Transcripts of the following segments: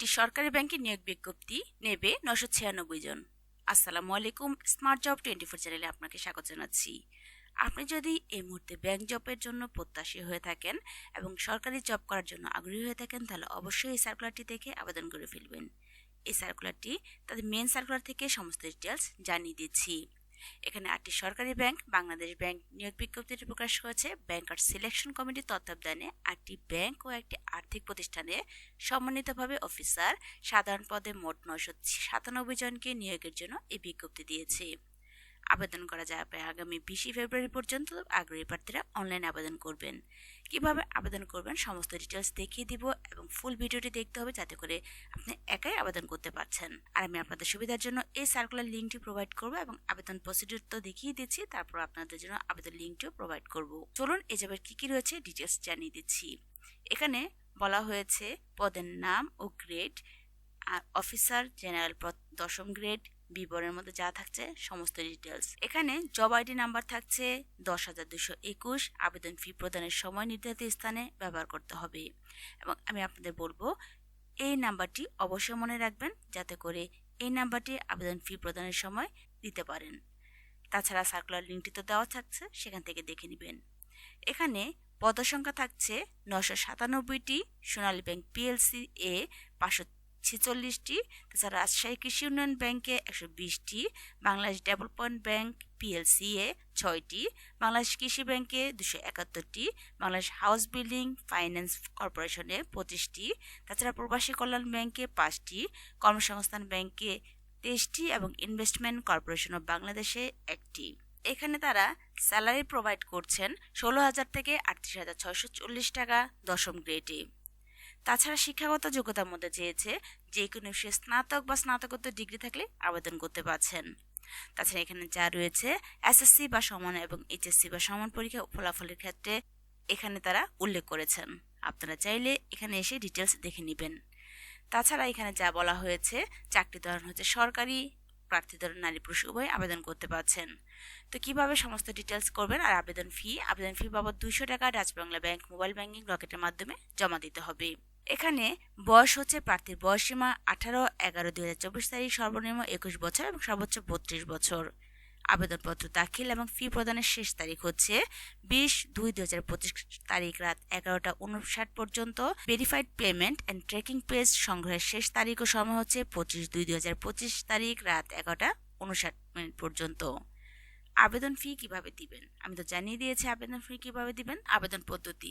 একটি সরকারি ব্যাংকে নিয়োগ বিজ্ঞপ্তি নেবে নশো ছিয়ানব্বই জন। আসসালামু আলাইকুম স্মার্ট জব টোয়েন্টি ফোর চ্যানেলে আপনাকে স্বাগত জানাচ্ছি। আপনি যদি এই মুহূর্তে ব্যাংক জবের জন্য প্রত্যাশী হয়ে থাকেন এবং সরকারি জব করার জন্য আগ্রহী হয়ে থাকেন, তাহলে অবশ্যই এই সার্কুলারটি দেখে আবেদন করে ফেলবেন। এই সার্কুলারটি তাদের মেন সার্কুলার থেকে সমস্ত ডিটেলস জানিয়ে দিচ্ছি। এখানে আটটি সরকারি ব্যাংক, বাংলাদেশ ব্যাংক নিয়োগ বিজ্ঞপ্তিটি প্রকাশ করেছে। ব্যাংকার সিলেকশন কমিটির তত্ত্বাবধানে আটটি ব্যাংক ও একটি আর্থিক প্রতিষ্ঠানে সমন্বিতভাবে অফিসার সাধারণ পদে মোট নয়শো সাতানব্বই জনকে নিয়োগের জন্য এই বিজ্ঞপ্তি দিয়েছে। আবেদন করা যাবে। আগামী বিশে ফেব্রুয়ারি পর্যন্ত আগ্রহী প্রার্থীরা অনলাইনে আবেদন করবেন। কীভাবে আবেদন করবেন সমস্ত ডিটেলস দেখিয়ে দিব এবং ফুল ভিডিওটি দেখতে হবে যাতে করে আপনি একাই আবেদন করতে পারছেন। আর আমি আপনাদের সুবিধার জন্য এই সার্কুলার লিঙ্কটি প্রোভাইড করব এবং আবেদন প্রসিডিউর তো দেখিয়ে দিচ্ছি, তারপর আপনাদের জন্য আবেদন লিঙ্কটিও প্রোভাইড করব। চলুন এই যাবার কি কি রয়েছে ডিটেলস জানিয়ে দিচ্ছি। এখানে বলা হয়েছে পদের নাম ও গ্রেড অফিসার জেনারেল পদ দশম গ্রেড বিবরণের মধ্যে যা থাকছে, সমস্ত ডিটেলস এখানে জব আইডি নাম্বার থাকছে দশ হাজার দুশো একুশ। আবেদন ফি প্রদানের সময় নির্ধারিত স্থানে ব্যবহার করতে হবে। এবং আমি আপনাদের বলব, এই নাম্বারটি অবশ্যই মনে রাখবেন, যাতে করে এই নাম্বারটি আবেদন ফি প্রদানের সময় দিতে পারেন। তাছাড়া সার্কুলার লিঙ্কটি তো দেওয়া থাকছে, সেখান থেকে দেখে নেবেন। এখানে পদসংখ্যা থাকছে নশো সাতানব্বইটি, সোনালী ব্যাংক পিএলসি এ পাঁচশো ছেচল্লিশটি, তাছাড়া রাজশাহী কৃষি উন্নয়ন ব্যাংকে একশো বিশটি, বাংলাদেশ ডেভেলপমেন্ট ব্যাংক পিএলসি এ ছয়টি, বাংলাদেশ কৃষি ব্যাংকে দুশো একাত্তরটি, বাংলাদেশ হাউস বিল্ডিং ফাইন্যান্স কর্পোরেশনে পঁচিশটি, তাছাড়া প্রবাসী কল্যাণ ব্যাংকে পাঁচটি, কর্মসংস্থান ব্যাংকে তেইশটি এবং ইনভেস্টমেন্ট কর্পোরেশন অব বাংলাদেশে একটি। এখানে তারা স্যালারি প্রোভাইড করছেন ষোলো হাজার থেকে আটত্রিশ হাজার ছয়শো চল্লিশ টাকা দশম গ্রেডে। তাছাড়া শিক্ষাগত যোগ্যতার মধ্যে চেয়েছে যে কোনো বিষয়ে স্নাতক বা স্নাতকোত্তর ডিগ্রি থাকলে আবেদন করতে পারছেন। তাছাড়া এখানে যা রয়েছে এসএসসি বা সমান এবং এইচএসসি বা সমান পরীক্ষা ফলাফলের ক্ষেত্রে এখানে তারা উল্লেখ করেছেন। আপনারা চাইলে এখানে এসে ডিটেলস দেখে নেবেন। তাছাড়া এখানে যা বলা হয়েছে, চাকরি ধরন হচ্ছে সরকারি, প্রার্থী ধরন নারী পুরুষ, উভয় আবেদন করতে পারছেন। তো কীভাবে সমস্ত ডিটেলস করবেন আর আবেদন ফি আবেদন ফি বাবদ দুইশো টাকা Dutch Bangla bank mobile banking রকেটের মাধ্যমে জমা দিতে হবে। এখানে বয়স হচ্ছে প্রার্থীর বয়সসীমা আঠারো, এগারো, দুই হাজার চব্বিশ তারিখ, সর্বনিম্ন একুশ বছর এবং সর্বোচ্চ বত্রিশ বছর। আবেদনপত্র দাখিল এবং ফি প্রদানের শেষ তারিখ হচ্ছে বিশ দুই দুই হাজার পঁচিশ তারিখ রাত এগারোটা উনষাট পর্যন্ত। Verified payment and tracking page সংগ্রহের শেষ তারিখ ও সময় হচ্ছে পঁচিশ দুই দুই হাজার পঁচিশ তারিখ রাত এগারোটা উনষাট মিনিট পর্যন্ত। আবেদন ফি কীভাবে দিবেন? আমি তো জানিয়ে দিয়েছি আবেদন ফি কীভাবে দিবেন। আবেদন পদ্ধতি।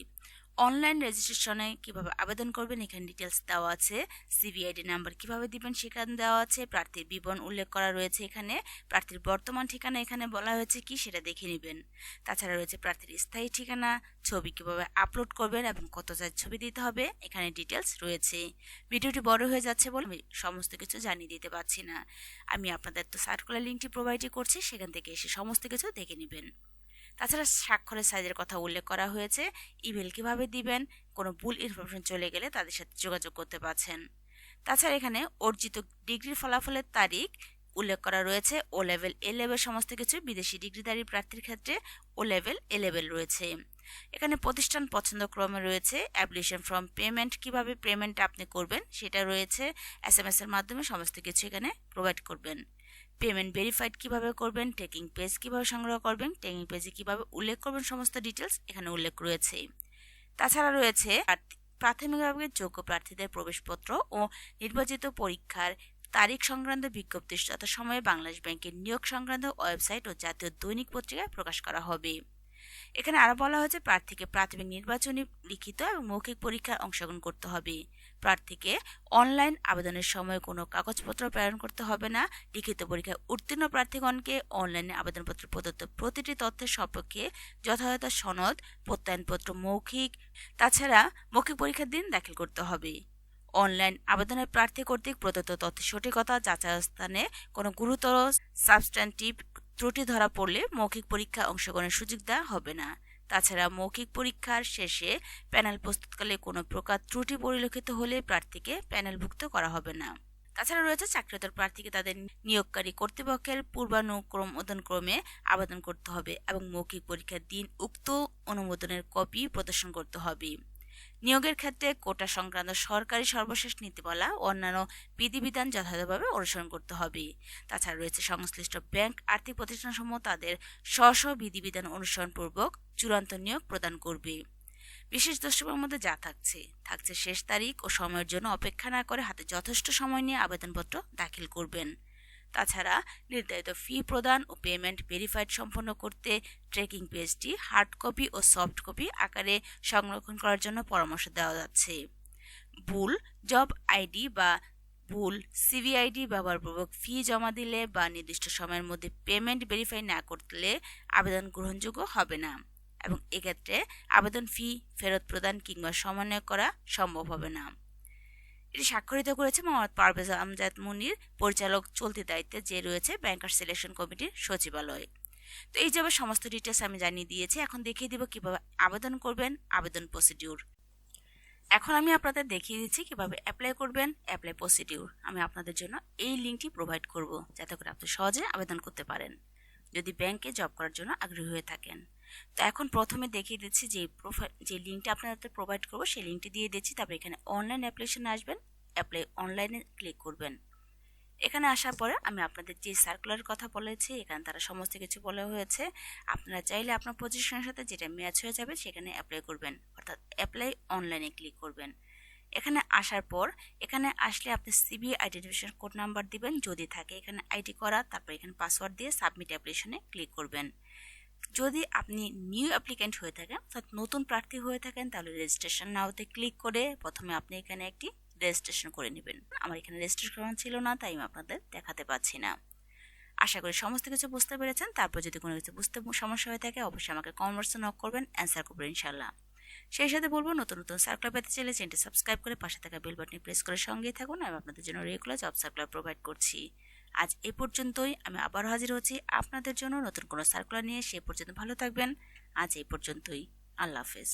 অনলাইন রেজিস্ট্রেশনে কীভাবে আবেদন করবেন, এখানে ডিটেলস দেওয়া আছে। সিবিআইডি নাম্বার কীভাবে দিবেন সেখানে দেওয়া আছে। প্রার্থীর বিবরণ উল্লেখ করা রয়েছে এখানে। প্রার্থীর বর্তমান ঠিকানা এখানে বলা হয়েছে কি সেটা দেখে নেবেন। তাছাড়া রয়েছে প্রার্থীর স্থায়ী ঠিকানা, ছবি কীভাবে আপলোড করবেন এবং কত সাইজ ছবি দিতে হবে, এখানে ডিটেলস রয়েছে। ভিডিওটি বড় হয়ে যাচ্ছে বলে আমি সমস্ত কিছু জানিয়ে দিতে পারছি না। আমি আপনাদের তো সার্কুলার লিঙ্কটি প্রোভাইডই করছি, সেখান থেকে এসে সমস্ত কিছু দেখে নেবেন। তাছাড়া স্বাক্ষরের সাইজের কথা উল্লেখ করা হয়েছে। ইমেল কীভাবে দিবেন? কোনো ভুল ইনফরমেশন চলে গেলে তাদের সাথে যোগাযোগ করতে পারছেন। তাছাড়া এখানে অর্জিত ডিগ্রির ফলাফলের তারিখ উল্লেখ করা রয়েছে। ও লেভেল এ লেভেল সমস্ত কিছু বিদেশি ডিগ্রিধারী প্রার্থীর ক্ষেত্রে ও লেভেল এ লেভেল রয়েছে। এখানে প্রতিষ্ঠান পছন্দ ক্রমে রয়েছে। অ্যাপ্লিকেশন ফর্ম পেমেন্ট কীভাবে পেমেন্ট আপনি করবেন সেটা রয়েছে। এস এম এর মাধ্যমে সমস্ত কিছু এখানে প্রোভাইড করবেন। পেমেন্ট ভেরিফাইড কীভাবে করবেন টেকিং পেজ কীভাবে সংগ্রহ করবেন টেকিং পেজে কীভাবে উল্লেখ করবেন, সমস্ত ডিটেলস এখানে উল্লেখ রয়েছে। তাছাড়া রয়েছে প্রাথমিকভাবে যোগ্য প্রার্থীদের প্রবেশপত্র ও নির্বাচিত পরীক্ষার তারিখ সংক্রান্ত বিজ্ঞপ্তি যথাসময়ে বাংলাদেশ ব্যাংকের নিয়োগ সংক্রান্ত ওয়েবসাইট ও জাতীয় দৈনিক পত্রিকায় প্রকাশ করা হবে। এখানে আরও বলা হয়েছে, প্রার্থীকে প্রাথমিক নির্বাচনী, লিখিত এবং মৌখিক পরীক্ষায় অংশগ্রহণ করতে হবে। প্রার্থীকে অনলাইন আবেদনের সময় কোনো কাগজপত্র প্রেরণ করতে হবে না। লিখিত পরীক্ষায় উত্তীর্ণ প্রার্থীগণকে অনলাইনে আবেদনপত্র প্রদত্ত প্রতিটি তথ্যের সপক্ষে যথাযথ সনদ, প্রত্যয়নপত্র মৌখিক, তাছাড়া মৌখিক পরীক্ষার দিন দাখিল করতে হবে। অনলাইন আবেদনের প্রার্থী কর্তৃক প্রদত্ত তথ্যের সঠিকতা যাচাই স্থানে কোনো গুরুতর সাবস্ট্যান্টিভ ত্রুটি ধরা পড়লে মৌখিক পরীক্ষা অংশগ্রহণের সুযোগ দেওয়া হবে না। তাছাড়া মৌখিক পরীক্ষার শেষে প্যানেল প্রস্তুতকালে কোনো প্রকার ত্রুটি পরিলক্ষিত হলে প্রার্থীকে প্যানেলভুক্ত করা হবে না। তাছাড়া রয়েছে চাকরিতর প্রার্থীকে তাদের নিয়োগকারী কর্তৃপক্ষের পূর্বানুক্রম ক্রমে আবেদন করতে হবে এবং মৌখিক পরীক্ষার দিন উক্ত অনুমোদনের কপি প্রদর্শন করতে হবে। নিয়োগের ক্ষেত্রে কোটা সংক্রান্ত সরকারি সর্বশেষ নীতিমালা ও অন্যান্য বিধিবিধান যথাযথভাবে অনুসরণ করতে হবে। তাছাড়া রয়েছে সংশ্লিষ্ট ব্যাংক, আর্থিক প্রতিষ্ঠানসমূহ তাদের স্ব স্ব বিধিবিধান অনুসরণপূর্বক চূড়ান্ত নিয়োগ প্রদান করবে। বিশেষ দ্রষ্টব্যের মধ্যে যা থাকছে থাকছে শেষ তারিখ ও সময়ের জন্য অপেক্ষা না করে হাতে যথেষ্ট সময় নিয়ে আবেদনপত্র দাখিল করবেন। তাছাড়া নির্ধারিত ফি প্রদান ও পেমেন্ট ভেরিফাইড সম্পন্ন করতে ট্রেকিং পেজটি হার্ড কপি ও সফট কপি আকারে সংরক্ষণ করার জন্য পরামর্শ দেওয়া যাচ্ছে। ভুল জব আইডি বা ভুল সিভিআইডি ব্যবহারপূর্বক ফি জমা দিলে বা নির্দিষ্ট সময়ের মধ্যে পেমেন্ট ভেরিফাই না করলে আবেদন গ্রহণযোগ্য হবে না এবং এক্ষেত্রে আবেদন ফি ফেরত প্রদান কিংবা সমন্বয় করা সম্ভব হবে না। এটি স্বাক্ষরিত করেছে মোহাম্মদ পারভেজ আমজাদ মুনির, পরিচালক চলতি দায়িত্বে যে রয়েছে ব্যাংকার সিলেকশন কমিটির সচিবালয়। তো এই যাবে সমস্ত ডিটেলস আমি জানিয়ে দিয়েছি, এখন দেখিয়ে দিব কীভাবে আবেদন করবেন, আবেদন প্রসিডিউর এখন আমি আপনাদের দেখিয়ে দিচ্ছি কীভাবে অ্যাপ্লাই করবেন অ্যাপ্লাই প্রসিডিউর আমি আপনাদের জন্য এই লিঙ্কটি প্রোভাইড করব, যাতে করে আপনি সহজে আবেদন করতে পারেন, যদি ব্যাংকে জব করার জন্য আগ্রহী হয়ে থাকেন। তো এখন প্রথমে দেখিয়ে দিচ্ছি যে প্রোফাইল যে লিঙ্কটা আপনাদের প্রোভাইড করব, সেই লিঙ্কটি দিয়ে দিচ্ছি। তারপর এখানে অনলাইন অ্যাপ্লিকেশন আসবেন অ্যাপ্লাই অনলাইনে ক্লিক করবেন। এখানে আসার পরে আমি আপনাদের যে সার্কুলার কথা বলেছি, এখানে তারা সমস্ত কিছু বলা হয়েছে। আপনারা চাইলে আপনার পজিশনের সাথে যেটা ম্যাচ হয়ে যাবে, সেখানে অ্যাপ্লাই করবেন। অর্থাৎ অ্যাপ্লাই অনলাইনে ক্লিক করবেন। এখানে আসার পর, এখানে আসলে আপনি সিবি আইডেন্টিফিকেশন কোড নাম্বার দিবেন, যদি থাকে এখানে আইডি করা, তারপর এখানে পাসওয়ার্ড দিয়ে সাবমিট অ্যাপ্লিকেশনে ক্লিক করবেন। যদি আপনি নিউ অ্যাপ্লিক্যান্ট হয়ে থাকেন, অর্থাৎ নতুন প্রার্থী হয়ে থাকেন, তাহলে রেজিস্ট্রেশন নাওতে ক্লিক করে প্রথমে আপনি এখানে একটি রেজিস্ট্রেশন করে নেবেন। আমার এখানে রেজিস্ট্রেশন ছিল না, তাই আমি আপনাদের দেখাতে পাচ্ছি না। আশা করি সমস্ত কিছু বুঝতে পেরেছেন। তারপর যদি কোনো কিছু বুঝতে সমস্যা হয়ে থাকে, অবশ্যই আমাকে কমেন্টসে নক করবেন অ্যান্সার করবেন ইনশাল্লাহ সেই সাথে বলব, নতুন নতুন সার্কুলার পেতে চাইলে চ্যানেলটি সাবস্ক্রাইব করে পাশে থাকা বেল বাটনে প্রেস করে সঙ্গেই থাকুন। আমি আপনাদের জন্য রেগুলার জব সার্কুলার প্রোভাইড করছি। আজ এ পর্যন্তই। আমি আবার হাজির হচ্ছি আপনাদের জন্য নতুন কোনো সার্কুলার নিয়ে। সে পর্যন্ত ভালো থাকবেন। আজ এই পর্যন্তই। আল্লাহ হাফেজ।